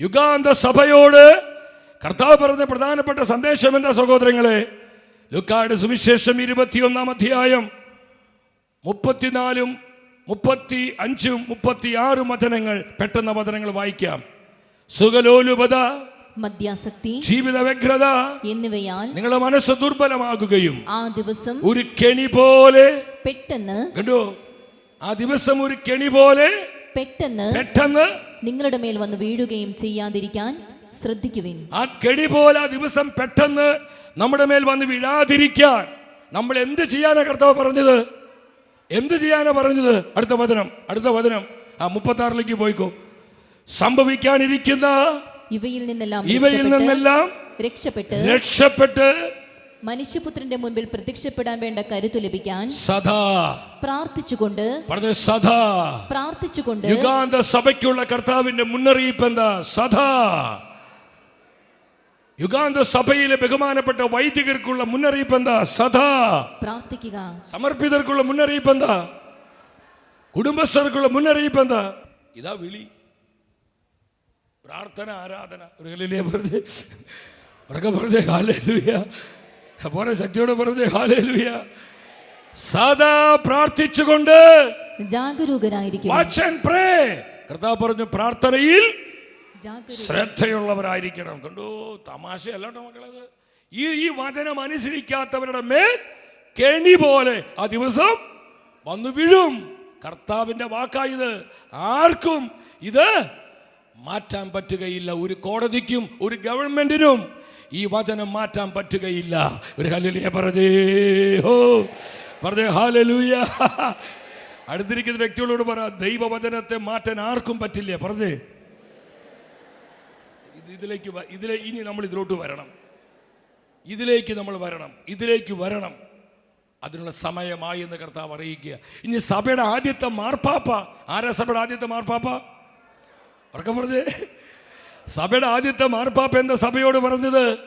യുഗാന്ത സഭയോട് കർത്താവ് പറഞ്ഞ പ്രധാനപ്പെട്ട സന്ദേശം എന്താ സഹോദരങ്ങളെ? ലുക്കാട് സുവിശേഷം ഇരുപത്തിയൊന്നാം അധ്യായം മുപ്പത്തിനാലും മുപ്പത്തി അഞ്ചും മുപ്പത്തി ആറും വചനങ്ങൾ പെട്ടെന്ന് വചനങ്ങൾ വായിക്കാം. സുഖലോലുപത മദ്യാസക്തി ജീവിത വ്യഗ്രത എന്നിവയാൽ നിങ്ങളുടെ മനസ്സ് ദുർബലമാകുകയും ആ ദിവസം ഒരു കെണി പോലെ പെട്ടെന്ന് കണ്ടോ? ആ ദിവസം ഒരു കെണി പോലെ പെട്ടെന്ന് പെട്ടെന്ന് നിങ്ങളുടെ മേൽ വന്ന് വീഴുകയും ചെയ്യാതിരിക്കാൻ ശ്രദ്ധിക്കുവിൻ. ആ കെടി പോലെ ദിവസം പെട്ടെന്ന് നമ്മുടെ മേൽ വന്ന് വീഴാതിരിക്കാൻ. നമ്മൾ എന്ത് ചെയ്യാനാ കർത്താവ് പറഞ്ഞത്? എന്ത് ചെയ്യാനാ പറഞ്ഞത്? അടുത്ത വചനം അടുത്ത വചനം. ആ മുപ്പത്തി ആറിലേക്ക് പോയിക്കോ. സംഭവിക്കാനിരിക്കുന്ന ഇവയിൽ നിന്നെല്ലാം ഇവയിൽ നിന്നെല്ലാം രക്ഷപ്പെട്ട് രക്ഷപ്പെട്ട് മനുഷ്യപുത്രന്റെ മുൻപിൽ പ്രത്യക്ഷപ്പെടാൻ വേണ്ട കരുത്തു ലഭിക്കാൻ സദാ. പ്രാർത്ഥിച്ചുകൊണ്ട് പറഞ്ഞ സദാ. പ്രാർത്ഥിച്ചുകൊണ്ട് യുഗാന്ത സഭയ്ക്കുള്ള കർത്താവിന്റെ മുന്നറിയിപ്പ് എന്താ? സദാ. യുഗാന്ത സഭയിലെ ബഹുമാനപ്പെട്ട വൈദികർക്കുള്ള മുന്നറിയിപ്പ് എന്താ? സദാ. പ്രാർത്ഥിക്കുക. സമർപ്പിതർക്കുള്ള മുന്നറിയിപ്പ് എന്താ? കുടുംബസ്ഥർക്കുള്ള മുന്നറിയിപ്പ് എന്താ? ഇതാ വിളി. പ്രാർത്ഥന ആരാധന. ഒരു കളിലേ ശക്തിയോട് പറഞ്ഞു ഹാലേലുയ സദാ പ്രാർത്ഥിച്ചുകൊണ്ട് ജാഗരൂകരായിരിക്കും വാച്ച് ആൻഡ് പ്രേ കർത്താവ് പറഞ്ഞു പ്രാർത്ഥനയിൽ ശ്രദ്ധയുള്ളവരായിരിക്കണം. കണ്ടോ തമാശയല്ല കേട്ടോ മക്കളത് ഈ ഈ വചനം അനുസരിക്കാത്തവരുടെ മേൽ കെണി പോലെ ആ ദിവസം വന്നു വീഴും. കർത്താവിന്റെ വാക്കായത് ആർക്കും ഇത് മാറ്റാൻ പറ്റുകയില്ല. ഒരു കോടതിക്കും ഒരു ഗവൺമെന്റിനും ഈ വചനം മാറ്റാൻ പറ്റുകയില്ല. ഒരു ഹല്ലേലൂയ പറഞ്ഞേ ഹോ പറഞ്ഞേ ഹാലലൂയ അടുത്തിരിക്കുന്ന വ്യക്തികളോട് പറ ദൈവവചനത്തെ മാറ്റാൻ ആർക്കും പറ്റില്ല പറഞ്ഞേ. ഇത് ഇതിലേക്ക് ഇതിലെ ഇനി നമ്മൾ ഇതിലോട്ട് വരണം. ഇതിലേക്ക് നമ്മൾ വരണം ഇതിലേക്ക് വരണം. അതിനുള്ള സമയമായി എന്ന് കർത്താവ് അറിയിക്കുക. ഇനി സഭയുടെ ആദ്യത്തെ മാർപ്പാപ്പ ആരാ സഭയുടെ ആദ്യത്തെ മാർപ്പാപ്പ? ഉറക്കം പറഞ്ഞേ. സഭയുടെ ആദ്യത്തെ മാർപ്പാപ്പ എന്ന സഭയോട് പറഞ്ഞത്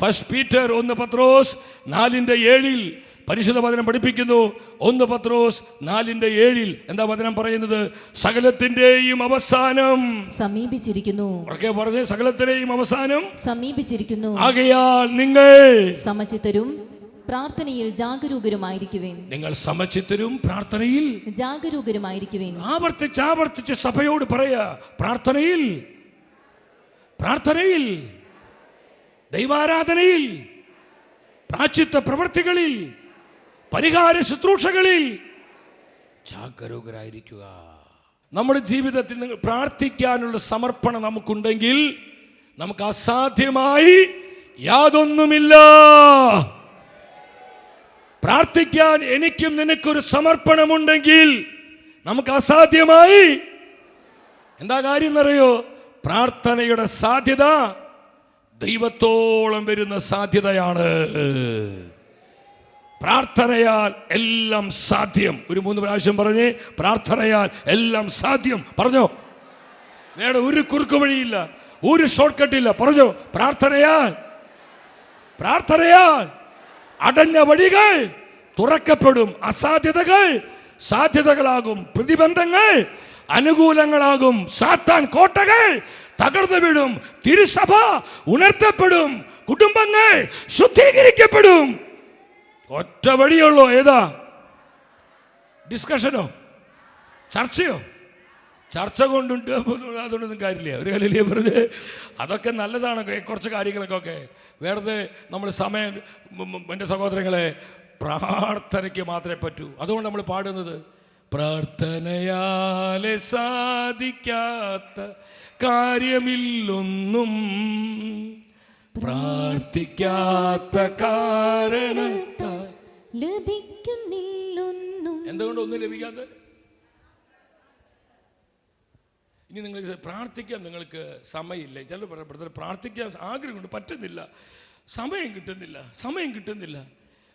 ഫസ്റ്റ് പീറ്റർ ഒന്ന് പത്രോസ് നാലിന്റെ ഏഴിൽ പരിശുദ്ധ വചനം പഠിപ്പിക്കുന്നു. ഒന്ന് പത്രോസ് നാലിന്റെ ഏഴിൽ എന്താ വചനം പറയുന്നത്? സകലത്തിന്റെയും അവസാനം. സമീപിച്ചിരിക്കുന്നു. പറഞ്ഞു സകലത്തിന്റെയും അവസാനം. സമീപിച്ചിരിക്കുന്നു. ആകയാൽ നിങ്ങൾ സമചിത്തരും പ്രാർത്ഥനയിൽ ജാഗരൂകരുമായിരിക്കുവേൻ. നിങ്ങൾ സമചിത്തരും പ്രാർത്ഥനയിൽ ജാഗരൂകരുമായിരിക്കുവേൻ. ആവർത്തിച്ച് ആവർത്തിച്ച് സഭയോട് പറയാ പ്രാർത്ഥനയിൽ പ്രാർത്ഥനയിൽ ദൈവാരാധനയിൽ പ്രാച്ചിത്ത പ്രവൃത്തികളിൽ പരിഹാര ശുശ്രൂഷകളിൽ ജാഗരൂകരായിരിക്കുക. നമ്മുടെ ജീവിതത്തിൽ നിങ്ങൾ പ്രാർത്ഥിക്കാനുള്ള സമർപ്പണം നമുക്കുണ്ടെങ്കിൽ നമുക്ക് അസാധ്യമായി യാതൊന്നുമില്ല. പ്രാർത്ഥിക്കാൻ എനിക്കും നിനക്കൊരു സമർപ്പണമുണ്ടെങ്കിൽ നമുക്ക് അസാധ്യമായി എന്താ കാര്യം എന്നറിയോ? പ്രാർത്ഥനയുടെ സാധ്യത ദൈവത്തോളം വരുന്ന സാധ്യതയാണ്. പ്രാർത്ഥനയാൽ എല്ലാം സാധ്യം. ഒരു മൂന്ന് പ്രാവശ്യം പറഞ്ഞ് പ്രാർത്ഥനയാൽ എല്ലാം സാധ്യം. പറഞ്ഞോ? വേറെ ഒരു കുറുക്കു വഴിയില്ല. ഒരു ഷോർട്ട് കട്ടില്ല പറഞ്ഞോ? പ്രാർത്ഥനയാൽ. പ്രാർത്ഥനയാൽ. അടഞ്ഞ വഴികൾ തുറക്കപ്പെടും. അസാധ്യതകൾ സാധ്യതകളാകും. പ്രതിബന്ധങ്ങൾ അനുകൂലങ്ങളാകും. സാത്താൻ കോട്ടകൾ തകർന്നു വീഴും തിരുസഭ ഉണർത്തപ്പെടും. കുടുംബങ്ങൾ ശുദ്ധീകരിക്കപ്പെടും. ഒറ്റ വഴിയുള്ളൂ? ഏതാ? ഡിസ്കഷനോ? ചർച്ചയോ? ചർച്ച കൊണ്ടുണ്ട് അതുകൊണ്ടൊന്നും കാര്യമില്ല. ഒരു കാര്യമില്ല വെറുതെ അതൊക്കെ നല്ലതാണ്. കുറച്ച് കാര്യങ്ങളൊക്കെ വെറുതെ നമ്മൾ സമയം എന്റെ സഹോദരങ്ങളെ പ്രാർത്ഥനയ്ക്ക് മാത്രമേ പറ്റൂ. അതുകൊണ്ട് നമ്മൾ പാടുന്നത്. പ്രാർത്ഥനയാലെ സാധിക്കാത്ത കാര്യമില്ലൊന്നും പ്രാർത്ഥിക്കാത്ത കാരണത്താൽ ലഭിക്കുന്നില്ലൊന്നും. എന്തുകൊണ്ട് ഒന്നും ലഭിക്കാത്ത ഇനി നിങ്ങൾ പ്രാർത്ഥിക്കാൻ നിങ്ങൾക്ക് സമയമില്ല. ചില പ്രാർത്ഥിക്കാൻ പ്രാർത്ഥിക്കാൻ ആഗ്രഹമുണ്ട് പറ്റുന്നില്ല. സമയം കിട്ടുന്നില്ല സമയം കിട്ടുന്നില്ല.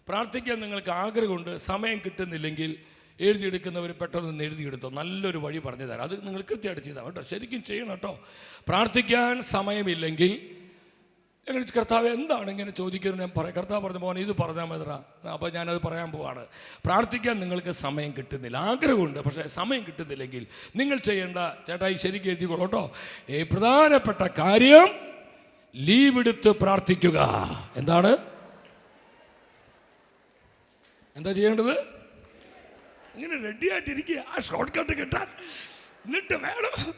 പ്രാർത്ഥിക്കാൻ നിങ്ങൾക്ക് ആഗ്രഹമുണ്ട് സമയം കിട്ടുന്നില്ലെങ്കിൽ എഴുതിയെടുക്കുന്നവർ പെട്ടെന്ന് എഴുതിയെടുത്തോ. നല്ലൊരു വഴി പറഞ്ഞു തരാം അത് നിങ്ങൾ കൃത്യമായിട്ട് ചെയ്താൽ കേട്ടോ. ശരിക്കും ചെയ്യണം കേട്ടോ. പ്രാർത്ഥിക്കാൻ സമയമില്ലെങ്കിൽ എങ്ങനെ കർത്താവ് എന്താണ് ഇങ്ങനെ ചോദിക്കുന്നത് ഞാൻ പറയാം. കർത്താവ് പറഞ്ഞു പോകാൻ ഇത് പറഞ്ഞാൽ മതിറ അപ്പോൾ ഞാനത് പറയാൻ പോവാണ്. പ്രാർത്ഥിക്കാൻ നിങ്ങൾക്ക് സമയം കിട്ടുന്നില്ല. ആഗ്രഹമുണ്ട് പക്ഷേ സമയം കിട്ടുന്നില്ലെങ്കിൽ നിങ്ങൾ ചെയ്യേണ്ട ചേട്ടായി ശരിക്കും എഴുതിക്കോളൂ കേട്ടോ. ഈ പ്രധാനപ്പെട്ട കാര്യം ലീവ് എടുത്ത് പ്രാർത്ഥിക്കുക. എന്താണ്? എന്താ ചെയ്യേണ്ടത്? ഇങ്ങനെ റെഡി ആയിട്ടിരിക്കുക ആ ഷോർട്ട് കട്ട് കിട്ടാൻ. എന്നിട്ട് വേണം.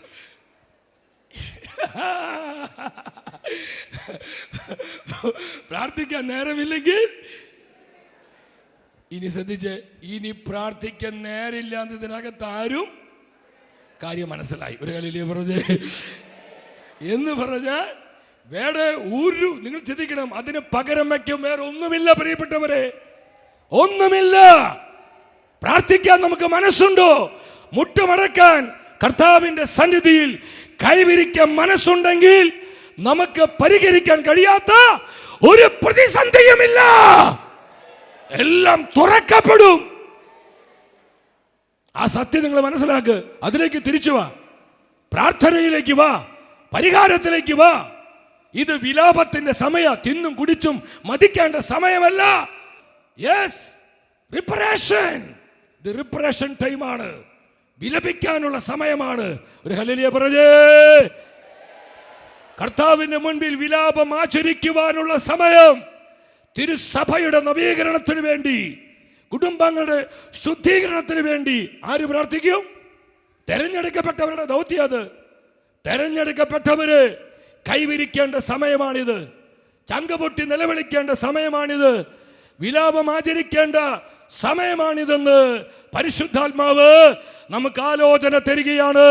പ്രാർത്ഥിക്കാൻ നേരമില്ലെങ്കിൽ ഇനി ശ്രദ്ധിച്ച് ഇനി പ്രാർത്ഥിക്കാൻ നേരില്ലാന്ന് ഇതിനകത്ത് ആരും കാര്യം മനസ്സിലായി. ഒരു കളിയിലെ പറഞ്ഞു? എന്ന് പറഞ്ഞാൽ വേറെ ഒരു നിങ്ങൾ ചിന്തിക്കണം അതിന് പകരം വയ്ക്കും. വേറെ ഒന്നുമില്ല പ്രിയപ്പെട്ടവരെ. ഒന്നുമില്ല. പ്രാർത്ഥിക്കാൻ നമുക്ക് മനസ്സുണ്ടോ? മുട്ടുമടക്കാൻ കർത്താവിന്റെ സന്നിധിയിൽ കൈവിരിക്കാൻ മനസ്സുണ്ടെങ്കിൽ നമുക്ക് പരിഹരിക്കാൻ കഴിയാത്ത ഒരു പ്രതിസന്ധിയുമില്ല. എല്ലാം തുറക്കപ്പെടും. ആ സത്യം നിങ്ങൾ മനസ്സിലാക്ക്. അതിലേക്ക് തിരിച്ചു വാ. പ്രാർത്ഥനയിലേക്ക് വാ. പരിഹാരത്തിലേക്ക് വാ. ഇത് വിലാപത്തിന്റെ സമയ തിന്നും കുടിച്ചും മതിക്കേണ്ട സമയമല്ല. യെസ് റിപ്പറേഷൻ ഇത് റിപ്പറേഷൻ ടൈമാണ് വിലപിക്കാനുള്ള സമയമാണ്. ഒരു ഹലലിയ പറഞ്ഞേ. കർത്താവിന്റെ മുൻപിൽ വിലാപം ആചരിക്കുവാനുള്ള സമയം. തിരുസഭയുടെ നവീകരണത്തിന് വേണ്ടി കുടുംബങ്ങളുടെ ശുദ്ധീകരണത്തിന് വേണ്ടി ആര് പ്രാർത്ഥിക്കും? തെരഞ്ഞെടുക്കപ്പെട്ടവരുടെ ദൗത്യം അത്. തെരഞ്ഞെടുക്കപ്പെട്ടവര് കൈവിരിക്കേണ്ട സമയമാണിത്. ചങ്കപൊട്ടി നിലവിളിക്കേണ്ട സമയമാണിത്. വിലാപം ആചരിക്കേണ്ട സമയമാണിതെന്ന് പരിശുദ്ധാത്മാവ് നമുക്ക് ആലോചന തരികയാണ്.